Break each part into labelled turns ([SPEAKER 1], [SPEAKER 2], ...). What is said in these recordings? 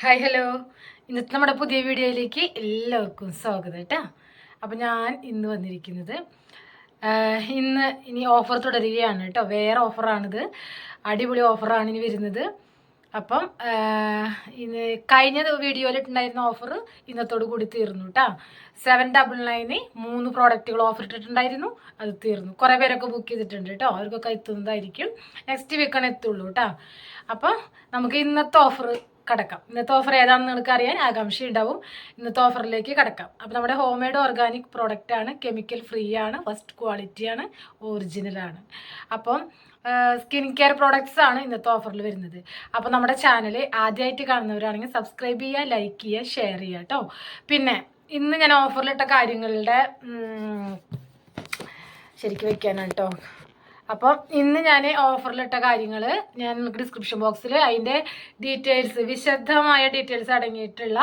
[SPEAKER 1] Hi hello ഇന്നത്തെ നമ്മുടെ പുതിയ വീഡിയോയിലേക്ക് എല്ലാവർക്കും സ്വാഗതം കേട്ടോ. അപ്പോൾ ഞാൻ ഇന്ന് വന്നിരിക്കുന്നത് ഇന്ന് ഇനി ഓഫർ തുടരുകയാണ് കേട്ടോ. വേറെ ഓഫറാണിത് അടിപൊളി ഓഫറാണ് ഇനി വരുന്നത്. അപ്പം ഇന്ന് കഴിഞ്ഞ വീഡിയോയിലിട്ടുണ്ടായിരുന്ന ഓഫർ ഇന്നത്തോട് കൂടി തീർന്നു കേട്ടോ. സെവൻ ഡബിൾ നയന് മൂന്ന് പ്രോഡക്റ്റുകൾ ഓഫർ ഇട്ടിട്ടുണ്ടായിരുന്നു. അത് തീർന്നു. കുറേ പേരൊക്കെ ബുക്ക് ചെയ്തിട്ടുണ്ട് കേട്ടോ. അവർക്കൊക്കെ എത്തുന്നതായിരിക്കും. നെക്സ്റ്റ് വീക്കാണ് എത്തുള്ളൂ കേട്ടോ. അപ്പം നമുക്ക് ഇന്നത്തെ ഓഫർ കടക്കാം. ഇന്നത്തെ ഓഫർ ഏതാണെന്ന് നിങ്ങൾക്ക് അറിയാൻ ആകാംക്ഷ ഉണ്ടാവും ഇന്നത്തെ ഓഫറിലേക്ക് കടക്കാം. അപ്പോൾ നമ്മുടെ ഹോം മെയ്ഡ് ഓർഗാനിക് പ്രോഡക്റ്റ് ആണ്. കെമിക്കൽ ഫ്രീ ആണ്. ഫസ്റ്റ് ക്വാളിറ്റി ആണ്. ഒറിജിനൽ ആണ്. അപ്പം സ്കിൻ കെയർ പ്രോഡക്ട്സ് ആണ് ഇന്നത്തെ ഓഫറിൽ വരുന്നത്. അപ്പോൾ നമ്മുടെ ചാനൽ ആദ്യമായിട്ട് കാണുന്നവരാണെങ്കിൽ സബ്സ്ക്രൈബ് ചെയ്യുക ലൈക്ക് ചെയ്യുക ഷെയർ ചെയ്യുക കേട്ടോ പിന്നെ ഇന്ന് ഞാൻ ഓഫറിലിട്ട കാര്യങ്ങളുടെ ശരിക്കും വെക്കാനാണ് കേട്ടോ അപ്പം ഇന്ന് ഞാൻ ഓഫറിലിട്ട കാര്യങ്ങൾ ഞാൻ നിങ്ങൾക്ക് ഡിസ്ക്രിപ്ഷൻ ബോക്സിൽ അതിന്റെ ഡീറ്റെയിൽസ് വിശദമായ ഡീറ്റെയിൽസ് അടങ്ങിയിട്ടുള്ള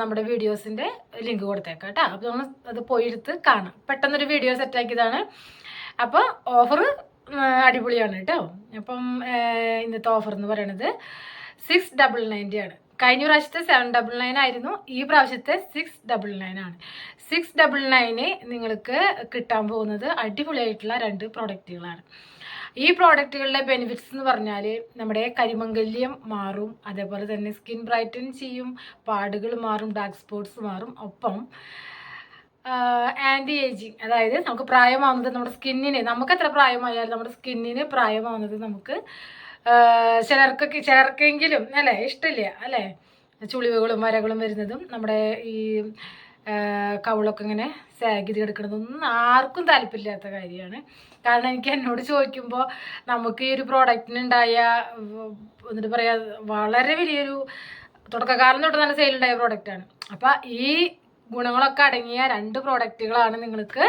[SPEAKER 1] നമ്മുടെ വീഡിയോസിന്റെ ലിങ്ക് കൊടുത്തേക്കാം കേട്ടോ. അപ്പോൾ നമ്മൾ അത് പോയിരുത്ത് കാണാം. പെട്ടെന്നൊരു വീഡിയോ സെറ്റാക്കിയതാണ് അപ്പോൾ ഓഫർ അടിപൊളിയാണ് കേട്ടോ. അപ്പം ഇന്നത്തെ ഓഫർ എന്ന് പറയണത് സിക്സ് ഡബിൾ നയന്റി ആണ്. കഴിഞ്ഞ പ്രാവശ്യത്തെ സെവൻ ഡബിൾ നയൻ ആയിരുന്നു. ഈ പ്രാവശ്യത്തെ സിക്സ് ഡബിൾ നയൻ ആണ്. സിക്സ് ഡബിൾ നയന് നിങ്ങൾക്ക് കിട്ടാൻ പോകുന്നത് അടിപൊളിയായിട്ടുള്ള രണ്ട് പ്രോഡക്റ്റുകളാണ് ഈ പ്രോഡക്റ്റുകളുടെ ബെനിഫിറ്റ്സ് എന്ന് പറഞ്ഞാൽ നമ്മുടെ കരിമംഗല്യം മാറും അതേപോലെ തന്നെ സ്കിൻ ബ്രൈറ്റൻ ചെയ്യും പാടുകൾ മാറും ഡാർക്ക് സ്പോട്ട്സ് മാറും. ഒപ്പം ആന്റി ഏജിങ് അതായത് നമുക്ക് പ്രായമാവുന്നത് നമ്മുടെ സ്കിന്നിന് നമുക്ക് എത്ര പ്രായമായാലും നമ്മുടെ സ്കിന്നിന് പ്രായമാവുന്നത് നമുക്ക് ചിലർക്കൊക്കെ ചിലർക്കെങ്കിലും അല്ലേ? ഇഷ്ടമില്ല അല്ലേ? ചുളിവുകളും വരകളും വരുന്നതും നമ്മുടെ ഈ കവളൊക്കെ ഇങ്ങനെ സാഗ് ചെയ്ത് കിടക്കുന്നതൊന്നും ആർക്കും താല്പര്യമില്ലാത്ത കാര്യമാണ്. കാരണം എനിക്ക് എന്നോട് ചോദിക്കുമ്പോൾ നമുക്ക് ഈ ഒരു പ്രോഡക്റ്റിനുണ്ടായ എന്നിട്ട് പറയാ വളരെ വലിയൊരു തുടക്കകാലം തൊട്ട് നല്ല സെയിലുണ്ടായ പ്രോഡക്റ്റാണ് അപ്പം ഈ ഗുണങ്ങളൊക്കെ അടങ്ങിയ രണ്ട് പ്രോഡക്റ്റുകളാണ് നിങ്ങൾക്ക്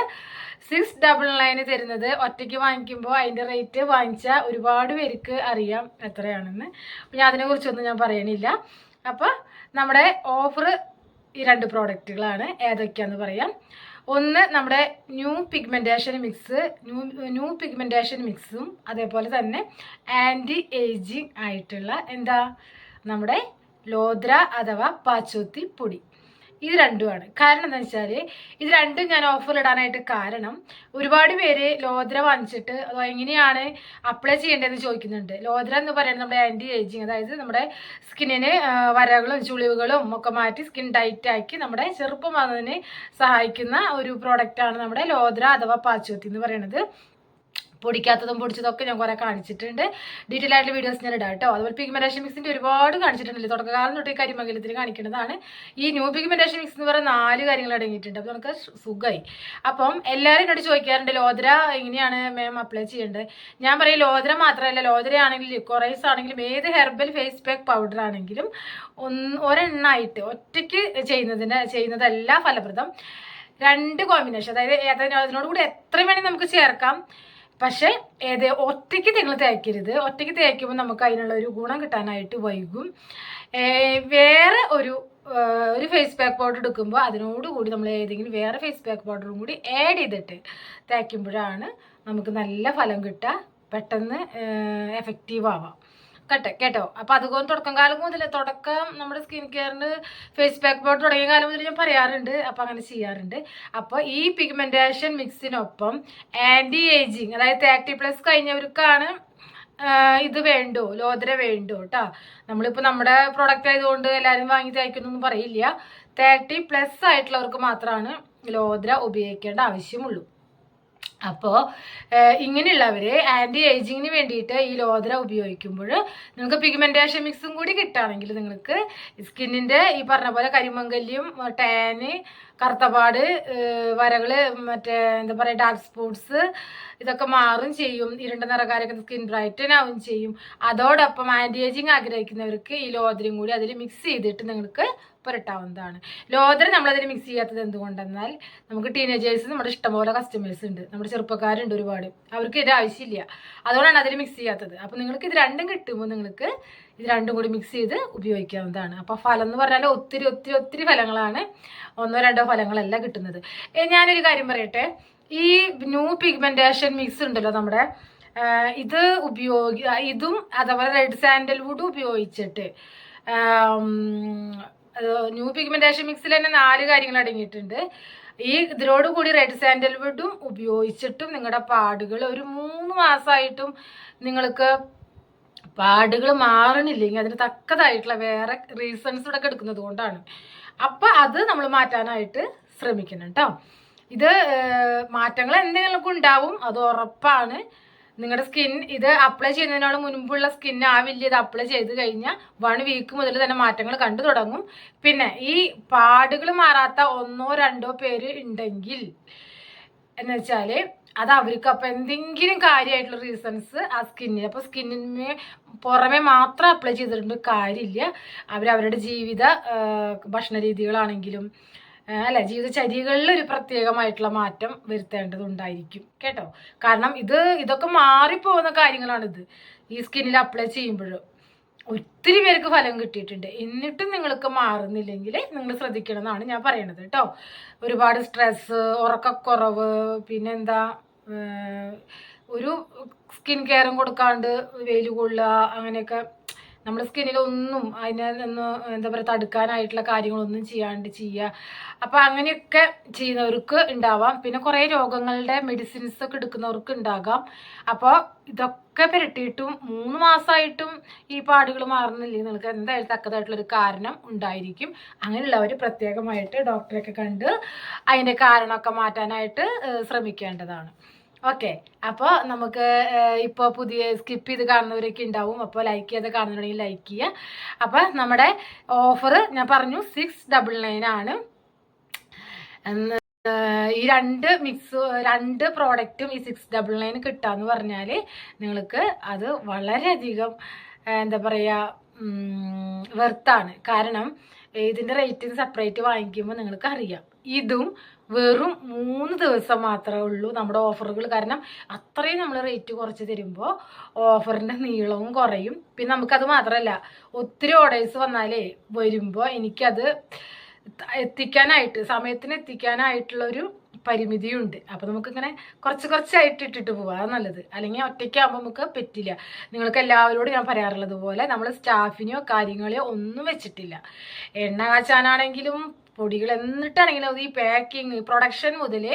[SPEAKER 1] സിക്സ് ഡബിൾ നയന് തരുന്നത് ഒറ്റയ്ക്ക് വാങ്ങിക്കുമ്പോൾ അതിന്റെ റേറ്റ് വാങ്ങിച്ചാൽ ഒരുപാട് പേർക്ക് അറിയാം എത്രയാണെന്ന്. അപ്പം ഞാൻ അതിനെക്കുറിച്ചൊന്നും ഞാൻ പറയണില്ല. അപ്പോൾ നമ്മുടെ ഓഫർ ഈ രണ്ട് പ്രോഡക്റ്റുകളാണ് ഏതൊക്കെയാന്ന് പറയാം. ഒന്ന് നമ്മുടെ new pigmentation mix new new pigmentation മിക്സും അതേപോലെ തന്നെ ആന്റി ഏജിങ് ആയിട്ടുള്ള എന്താ? നമ്മുടെ ലോദ്ര അഥവാ പാച്ചോത്തി പൊടി. ഇത് രണ്ടുമാണ്. കാരണം എന്താ വെച്ചാൽ ഇത് രണ്ടും ഞാൻ ഓഫർ ഇടാനായിട്ട് കാരണം ഒരുപാട് പേര് ലോദ്ര വാങ്ങിച്ചിട്ട് അതോ എങ്ങനെയാണ് അപ്ലൈ ചെയ്യേണ്ടതെന്ന് ചോദിക്കുന്നുണ്ട്. ലോദ്ര എന്ന് പറയുന്നത് നമ്മുടെ ആന്റി ഏജിങ് അതായത് നമ്മുടെ സ്കിന്നിന് വരകളും ചുളിവുകളും ഒക്കെ മാറ്റി സ്കിൻ ടൈറ്റ് ആക്കി നമ്മുടെ ചെറുപ്പം ചെറുപ്പമാകുന്നതിന് സഹായിക്കുന്ന ഒരു പ്രോഡക്റ്റാണ് നമ്മുടെ ലോദ്ര അഥവാ പാച്ചോത്തി എന്ന് പറയുന്നത്. പൊടിക്കാത്തതും പൊടിച്ചതൊക്കെ ഞാൻ കുറേ കാണിച്ചിട്ടുണ്ട്. ഡീറ്റെയിൽ ആയിട്ടുള്ള വീഡിയോസ് ഞാൻ ഇടാം കേട്ടോ അതുപോലെ പിഗ്മെന്റേഷൻ മിക്സിന്റെ ഒരുപാട് കാണിച്ചിട്ടുണ്ടല്ലോ. തുടക്കകാലം തൊട്ട് കരിമംഗലത്തിൽ കാണിക്കേണ്ടതാണ് ഈ ന്യൂ പിഗ്മെന്റേഷൻ മിക്സ് എന്ന് പറയുന്ന നാല് കാര്യങ്ങൾ അടങ്ങിയിട്ടുണ്ട്. അപ്പോൾ നമുക്ക് സുഖമായി അപ്പം എല്ലാവരും എന്നോട് ചോദിക്കാറുണ്ട് ലോദ്ര എങ്ങനെയാണ് മാം അപ്ലൈ ചെയ്യേണ്ടത്? ഞാൻ പറയും ലോദ്ര മാത്രമല്ല. ലോദ്ര ആണെങ്കിലും കൊറൈസ് ആണെങ്കിലും ഏത് ഹെർബൽ ഫേസ് പാക്ക് പൗഡർ ആണെങ്കിലും ഒന്ന് ഒരെണ്ണായിട്ട് ഒറ്റയ്ക്ക് ചെയ്യുന്നതിന് ചെയ്യുന്നതല്ല ഫലപ്രദം. രണ്ട് കോമ്പിനേഷൻ അതായത് അതിനോട് കൂടി എത്ര വേണമെങ്കിൽ നമുക്ക് ചേർക്കാം. പക്ഷേ ഏത് ഒറ്റയ്ക്ക് നിങ്ങൾ തേക്കരുത്. ഒറ്റയ്ക്ക് തേക്കുമ്പോൾ നമുക്ക് അതിനുള്ള ഒരു ഗുണം കിട്ടാനായിട്ട് വൈകും. വേറെ ഒരു ഒരു ഫേസ് പാക്ക് പൗഡർ എടുക്കുമ്പോൾ അതിനോടുകൂടി നമ്മൾ ഏതെങ്കിലും വേറെ ഫേസ് പാക്ക് പൗഡറും കൂടി ആഡ് ചെയ്തിട്ട് തേക്കുമ്പോഴാണ് നമുക്ക് നല്ല ഫലം കിട്ടുക. പെട്ടെന്ന് എഫക്റ്റീവ് ആവാം. കേട്ടെ കേട്ടോ. അപ്പോൾ അതുകൊണ്ട് തുടക്കം കാലം മുതൽ തുടക്കം നമ്മുടെ സ്കിൻ കെയറിന് ഫേസ് പാക്ക് പൗഡർ തുടങ്ങിയ കാലം മുതൽ ഞാൻ പറയാറുണ്ട്. അപ്പോൾ അങ്ങനെ ചെയ്യാറുണ്ട്. അപ്പോൾ ഈ പിഗ്മെന്റേഷൻ മിക്സിനൊപ്പം ആന്റി ഏജിങ് അതായത് തേർട്ടി പ്ലസ് കഴിഞ്ഞവർക്കാണ് ഇത് വേണ്ടോ? ലോദ്ര വേണ്ടോ? കേട്ടോ നമ്മളിപ്പോൾ നമ്മുടെ പ്രോഡക്റ്റ് ആയതുകൊണ്ട് എല്ലാവരും വാങ്ങി തയ്ക്കണമെന്ന് പറയില്ല. തേർട്ടി പ്ലസ് ആയിട്ടുള്ളവർക്ക് മാത്രമാണ് ലോദ്ര ഉപയോഗിക്കേണ്ട ആവശ്യമുള്ളൂ. അപ്പോൾ ഇങ്ങനെയുള്ളവർ ആന്റി ഏജിങ്ങിന് വേണ്ടിയിട്ട് ഈ ലോദ്ര ഉപയോഗിക്കുമ്പോൾ നിങ്ങൾക്ക് പിഗ്മെന്റേഷൻ മിക്സും കൂടി കിട്ടുകയാണെങ്കിൽ നിങ്ങൾക്ക് സ്കിന്നിന്റെ ഈ പറഞ്ഞ പോലെ കരിമംഗല്യം ടാന് കറുത്തപാട് വരകൾ മറ്റേ എന്താ പറയുക ഡാർക്ക് സ്പോട്ട്സ് ഇതൊക്കെ മാറും ചെയ്യും. ഇരുണ്ട നിറകാരൊക്കെ സ്കിൻ ബ്രൈറ്റൻ ആവും ചെയ്യും. അതോടൊപ്പം ആന്റി ഏജിങ് ആഗ്രഹിക്കുന്നവർക്ക് ഈ ലോദ്രയും കൂടി അതിൽ മിക്സ് ചെയ്തിട്ട് നിങ്ങൾക്ക് പുരട്ടാവുന്നതാണ് ലോദർ നമ്മളതിന് മിക്സ് ചെയ്യാത്തത് എന്തുകൊണ്ടെന്നാൽ നമുക്ക് ടീനേജേഴ്സ് നമ്മുടെ ഇഷ്ടംപോലെ കസ്റ്റമേഴ്സ് ഉണ്ട്. നമ്മുടെ ചെറുപ്പക്കാരുണ്ട് ഒരുപാട്. അവർക്ക് ഇത് ആവശ്യമില്ല. അതുകൊണ്ടാണ് അതിൽ മിക്സ് ചെയ്യാത്തത്. അപ്പോൾ നിങ്ങൾക്ക് ഇത് രണ്ടും കിട്ടുമ്പോൾ നിങ്ങൾക്ക് ഇത് രണ്ടും കൂടി മിക്സ് ചെയ്ത് ഉപയോഗിക്കാവുന്നതാണ്. അപ്പോൾ ഫലം എന്ന് പറഞ്ഞാൽ ഒത്തിരി ഒത്തിരി ഒത്തിരി ഫലങ്ങളാണ്. ഒന്നോ രണ്ടോ ഫലങ്ങളല്ല കിട്ടുന്നത്. ഞാനൊരു കാര്യം പറയട്ടെ. ഈ ന്യൂ പിഗ്മെന്റേഷൻ മിക്സ് ഉണ്ടല്ലോ നമ്മുടെ ഇത് ഉപയോഗി ഇതും അതേപോലെ റെഡ് സാൻഡൽവുഡും ഉപയോഗിച്ചിട്ട് ന്യൂ പിഗ്മെന്റേഷൻ മിക്സിൽ തന്നെ നാല് കാര്യങ്ങൾ അടങ്ങിയിട്ടുണ്ട്. ഈ ഇതിനോട് കൂടി റെഡ് സാൻഡൽവുഡും ഉപയോഗിച്ചിട്ടും നിങ്ങളുടെ പാടുകൾ ഒരു മൂന്ന് മാസമായിട്ടും നിങ്ങൾക്ക് പാടുകൾ മാറണില്ലെങ്കിൽ അതിന് തക്കതായിട്ടുള്ള വേറെ റീസൺസ് ഇവിടെ എടുക്കുന്നത് കൊണ്ടാണ്. അപ്പം അത് നമ്മൾ മാറ്റാനായിട്ട് ശ്രമിക്കണം കേട്ടോ ഇത് മാറ്റങ്ങൾ എന്തെങ്കിലും ഉണ്ടാവും അത് ഉറപ്പാണ്. നിങ്ങളുടെ സ്കിൻ ഇത് അപ്ലൈ ചെയ്യുന്നതിനോട് മുൻപുള്ള സ്കിൻ ആവില്ല ഇത് അപ്ലൈ ചെയ്ത് കഴിഞ്ഞാൽ വൺ വീക്ക് മുതൽ തന്നെ മാറ്റങ്ങൾ കണ്ടു തുടങ്ങും. പിന്നെ ഈ പാടുകൾ മാറാത്ത ഒന്നോ രണ്ടോ പേര് ഉണ്ടെങ്കിൽ എന്ന് വെച്ചാൽ അത് അവർക്ക് അപ്പം എന്തെങ്കിലും കാര്യമായിട്ടുള്ള റീസൺസ് ആ സ്കിന്നിന് അപ്പോൾ സ്കിന്നിന് പുറമെ മാത്രം അപ്ലൈ ചെയ്തിട്ടുണ്ട് കാര്യമില്ല അവരവരുടെ ജീവിത ആ, ഭക്ഷണ രീതികളാണെങ്കിലും അല്ല? ജീവിതചര്യകളിൽ ഒരു പ്രത്യേകമായിട്ടുള്ള മാറ്റം വരുത്തേണ്ടതുണ്ടായിരിക്കും കേട്ടോ? കാരണം ഇത് ഇതൊക്കെ മാറിപ്പോകുന്ന കാര്യങ്ങളാണിത്. ഈ സ്കിന്നിൽ അപ്ലൈ ചെയ്യുമ്പോൾ ഒത്തിരി പേർക്ക് ഫലം കിട്ടിയിട്ടുണ്ട്. എന്നിട്ടും നിങ്ങൾക്ക് മാറുന്നില്ലെങ്കിൽ നിങ്ങൾ ശ്രദ്ധിക്കണം എന്നാണ് ഞാൻ പറയണത് കേട്ടോ? ഒരുപാട് സ്ട്രെസ് ഉറക്കക്കുറവ് പിന്നെന്താ ഒരു സ്കിൻ കെയറും കൊടുക്കാണ്ട് വെയിൽ കൊള്ളുക അങ്ങനെയൊക്കെ നമ്മുടെ സ്കിന്നിൽ ഒന്നും അതിനെ ഒന്ന് എന്താ പറയുക തടുക്കാനായിട്ടുള്ള കാര്യങ്ങളൊന്നും ചെയ്യാണ്ട് ചെയ്യുക അപ്പോൾ അങ്ങനെയൊക്കെ ചെയ്യുന്നവർക്ക് ഉണ്ടാവാം പിന്നെ കുറേ രോഗങ്ങളുടെ മെഡിസിൻസ് ഒക്കെ എടുക്കുന്നവർക്ക് ഉണ്ടാകാം അപ്പോൾ ഇതൊക്കെ പുരട്ടിയിട്ടും മൂന്ന് മാസമായിട്ടും ഈ പാടുകൾ മാറുന്നില്ലെങ്കിൽ നിങ്ങൾക്ക് എന്തായാലും തക്കതായിട്ടുള്ളൊരു കാരണം ഉണ്ടായിരിക്കും. അങ്ങനെയുള്ളവർ പ്രത്യേകമായിട്ട് ഡോക്ടറെയൊക്കെ കണ്ട് അതിന്റെ കാരണമൊക്കെ മാറ്റാനായിട്ട് ശ്രമിക്കേണ്ടതാണ്. ഓക്കെ അപ്പോൾ നമുക്ക് ഇപ്പോൾ പുതിയ സ്കിപ്പ് ചെയ്ത് കാണുന്നവരൊക്കെ ഉണ്ടാവും. അപ്പോൾ ലൈക്ക് ചെയ്ത് കാണുന്നുണ്ടെങ്കിൽ ലൈക്ക് ചെയ്യുക അപ്പോൾ നമ്മുടെ ഓഫർ ഞാൻ പറഞ്ഞു സിക്സ് ഡബിൾ നയൻ ആണ്. ഈ രണ്ട് മിക്സ് രണ്ട് പ്രോഡക്റ്റും ഈ സിക്സ് ഡബിൾ നയൻ കിട്ടാന്ന് പറഞ്ഞാൽ നിങ്ങൾക്ക് അത് വളരെയധികം എന്താ പറയുക വെർത്താണ് കാരണം ഇതിന്റെ റേറ്റിന് സെപ്പറേറ്റ് വാങ്ങിക്കുമ്പോൾ നിങ്ങൾക്ക് അറിയാം ഇതും വെറും മൂന്ന് ദിവസം മാത്രമേ ഉള്ളൂ നമ്മുടെ ഓഫറുകൾ കാരണം അത്രയും നമ്മൾ റേറ്റ് കുറച്ച് തരുമ്പോൾ ഓഫറിന്റെ നീളവും കുറയും. പിന്നെ നമുക്കത് മാത്രമല്ല ഒത്തിരി ഓർഡേഴ്സ് വന്നാലേ വരുമ്പോൾ എനിക്കത് എത്തിക്കാനായിട്ട് സമയത്തിന് എത്തിക്കാനായിട്ടുള്ളൊരു പരിമിതിയുണ്ട്. അപ്പോൾ നമുക്കിങ്ങനെ കുറച്ച് കുറച്ചായിട്ട് ഇട്ടിട്ട് പോവാം. അത് നല്ലത്. അല്ലെങ്കിൽ ഒറ്റയ്ക്കാകുമ്പോൾ നമുക്ക് പറ്റില്ല. നിങ്ങൾക്ക് എല്ലാവരോടും ഞാൻ പറയാറുള്ളത് പോലെ നമ്മൾ സ്റ്റാഫിനെയോ കാര്യങ്ങളെയോ ഒന്നും വെച്ചിട്ടില്ല. എണ്ണ കാച്ചാനാണെങ്കിലും പൊടികൾ എന്നിട്ടാണെങ്കിലും ഈ പാക്കിങ് പ്രൊഡക്ഷൻ മുതൽ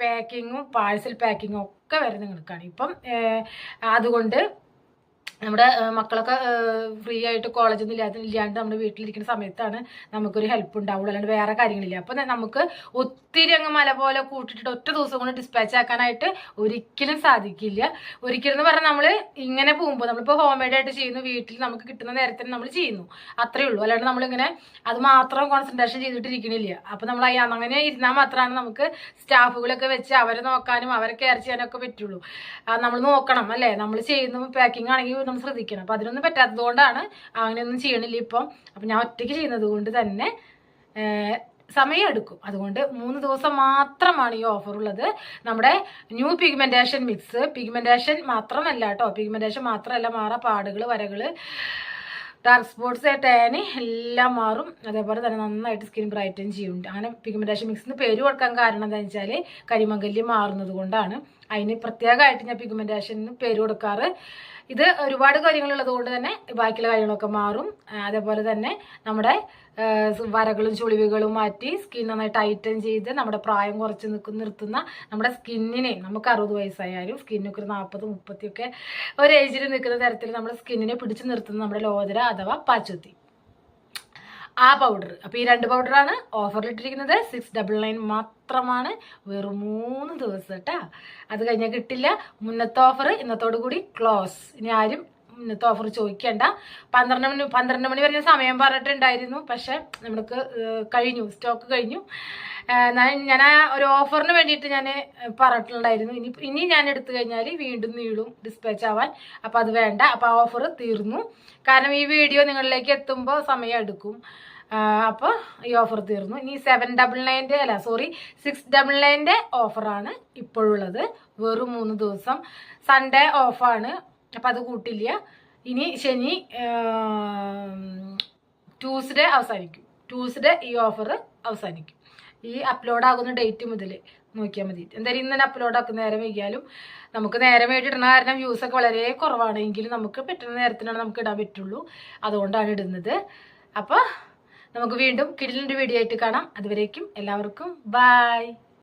[SPEAKER 1] പാക്കിങ്ങും പാഴ്സൽ പാക്കിങ്ങും ഒക്കെ വരുന്ന നിങ്ങൾക്കാണ്. ഇപ്പം അതുകൊണ്ട് നമ്മുടെ മക്കളൊക്കെ ഫ്രീ ആയിട്ട് കോളേജിൽ നിന്ന് ഇല്ലാതെ ഇല്ലാണ്ട് നമ്മുടെ വീട്ടിലിരിക്കുന്ന സമയത്താണ് നമുക്കൊരു ഹെൽപ്പ് ഉണ്ടാവുള്ളൂ. അല്ലാണ്ട് വേറെ കാര്യങ്ങളില്ല. അപ്പം നമുക്ക് ഒത്തിരി അങ്ങ് മല പോലെ കൂട്ടിയിട്ട് ഒറ്റ ദിവസം കൊണ്ട് ഡിസ്പാച്ച് ആക്കാനായിട്ട് ഒരിക്കലും സാധിക്കില്ല. ഒരിക്കലും എന്ന് പറഞ്ഞാൽ നമ്മൾ ഇങ്ങനെ പോകുമ്പോൾ നമ്മളിപ്പോൾ ഹോം മെയ്ഡ് ആയിട്ട് ചെയ്യുന്നു വീട്ടിൽ നമുക്ക് കിട്ടുന്ന നേരത്തിന് നമ്മൾ ചെയ്യുന്നു. അത്രേ ഉള്ളൂ. അല്ലാണ്ട് നമ്മളിങ്ങനെ അത് മാത്രം കോൺസെൻട്രേഷൻ ചെയ്തിട്ടിരിക്കണില്ല. അപ്പം നമ്മൾ അങ്ങനെ ഇരുന്നാൽ മാത്രമാണ് നമുക്ക് സ്റ്റാഫുകളൊക്കെ വെച്ച് അവരെ നോക്കാനും അവരെ കെയർ ചെയ്യാനൊക്കെ പറ്റുള്ളൂ. നമ്മൾ നോക്കണം അല്ലേ? നമ്മൾ ചെയ്യുന്ന പാക്കിംഗ് ആണെങ്കിൽ നമ്മൾ ശ്രദ്ധിക്കണം. അപ്പോൾ അതിനൊന്നും പറ്റാത്തത് കൊണ്ടാണ് അങ്ങനെയൊന്നും ചെയ്യണില്ല ഇപ്പം. അപ്പം ഞാൻ ഒറ്റയ്ക്ക് ചെയ്യുന്നത് കൊണ്ട് തന്നെ സമയമെടുക്കും. അതുകൊണ്ട് മൂന്ന് ദിവസം മാത്രമാണ് ഈ ഓഫർ ഉള്ളത്. നമ്മുടെ ന്യൂ പിഗ്മെന്റേഷൻ മിക്സ് പിഗ്മെന്റേഷൻ മാത്രമല്ല കേട്ടോ. പിഗ്മെന്റേഷൻ മാത്രമല്ല മാറ പാടുകൾ വരകൾ ഡാർക്ക് സ്പോട്ട്സ് ടാന് എല്ലാം മാറും. അതേപോലെ തന്നെ നന്നായിട്ട് സ്കിൻ ബ്രൈറ്റൻ ചെയ്യുന്നുണ്ട് അങ്ങനെ പിഗ്മെന്റേഷൻ മിക്സിന് പേര് കൊടുക്കാൻ കാരണം എന്താണെന്ന് വെച്ചാൽ കരിമങ്കല്ലി മാറുന്നത് കൊണ്ടാണ്. അതിന് പ്രത്യേകമായിട്ട് ഞാൻ പിഗ്മെന്റേഷന് പേര് കൊടുക്കാറ്. ഇത് ഒരുപാട് കാര്യങ്ങളുള്ളത് കൊണ്ട് തന്നെ ബാക്കിയുള്ള കാര്യങ്ങളൊക്കെ മാറും. അതേപോലെ തന്നെ നമ്മുടെ വരകളും ചുളിവുകളും മാറ്റി സ്കിൻ നന്നായി ടൈറ്റൻ ചെയ്ത് നമ്മുടെ പ്രായം കുറച്ച് നിൽക്കുന്ന നിർത്തുന്ന നമ്മുടെ സ്കിന്നിനെ നമുക്ക് അറുപത് വയസ്സായാലും സ്കിന്നൊക്കെ ഒരു നാൽപ്പത് മുപ്പത്തിയൊക്കെ ഒരു ഏജിൽ നിൽക്കുന്ന തരത്തിൽ നമ്മുടെ സ്കിന്നിനെ പിടിച്ചു നിർത്തുന്ന നമ്മുടെ ലോതര അഥവാ പാച്ചുത്തി ആ പൗഡർ അപ്പോൾ ഈ രണ്ട് പൗഡറാണ് ഓഫറിലിട്ടിരിക്കുന്നത് സിക്സ് ഡബിൾ നയൻ മാത്രമാണ്. വെറും മൂന്ന് ദിവസം കേട്ടാ അത് കഴിഞ്ഞാൽ കിട്ടില്ല. മുന്നത്തെ ഓഫർ ഇന്നത്തോടു കൂടി ക്ലോസ് ഇനി ആരും ഓഫർ ചോദിക്കേണ്ട. പന്ത്രണ്ട് മണി പന്ത്രണ്ട് മണി വരെ സമയം പറഞ്ഞിട്ടുണ്ടായിരുന്നു. പക്ഷെ നമ്മൾക്ക് കഴിഞ്ഞു. സ്റ്റോക്ക് കഴിഞ്ഞു. ഞാൻ- ഒരു ഓഫറിന് വേണ്ടിയിട്ട് ഞാൻ പറഞ്ഞിട്ടുണ്ടായിരുന്നു. ഇനി ഇനി ഞാൻ എടുത്തു കഴിഞ്ഞാൽ വീണ്ടും നീളും ഡിസ്പാച്ച് ആവാൻ. അപ്പോൾ അത് വേണ്ട. അപ്പോൾ ആ ഓഫർ തീർന്നു. കാരണം ഈ വീഡിയോ നിങ്ങളിലേക്ക് എത്തുമ്പോൾ സമയം എടുക്കും. അപ്പോൾ ഈ ഓഫർ തീർന്നു. ഇനി സെവൻ ഡബിൾ നയന്റെ അല്ല സോറി സിക്സ് ഡബിൾ നയന്റെ ഓഫറാണ് ഇപ്പോഴുള്ളത്. വെറും മൂന്ന് ദിവസം. സൺഡേ ഓഫാണ് അപ്പം അത് കൂട്ടില്ല. ഇനി ശനി ട്യൂസ്ഡേ അവസാനിക്കും. ട്യൂസ്ഡേ ഈ ഓഫർ അവസാനിക്കും. ഈ അപ്ലോഡ് ആകുന്ന ഡേറ്റ് മുതൽ നോക്കിയാൽ മതി. എന്തായാലും ഇന്ന് തന്നെ അപ്ലോഡ് ആക്കുന്ന നേരം വൈകിയാലും നമുക്ക് നേരം വേണ്ടിയിടുന്ന കാരണം വ്യൂസ് ഒക്കെ വളരെ കുറവാണ്. എങ്കിലും നമുക്ക് പറ്റുന്ന നേരത്തിനാണ് നമുക്ക് ഇടാൻ പറ്റുള്ളൂ. അതുകൊണ്ടാണ് ഇടുന്നത്. അപ്പോൾ നമുക്ക് വീണ്ടും കിടിലിന്റെ വീഡിയോ ആയിട്ട് കാണാം. അതുവരേക്കും എല്ലാവർക്കും ബായ്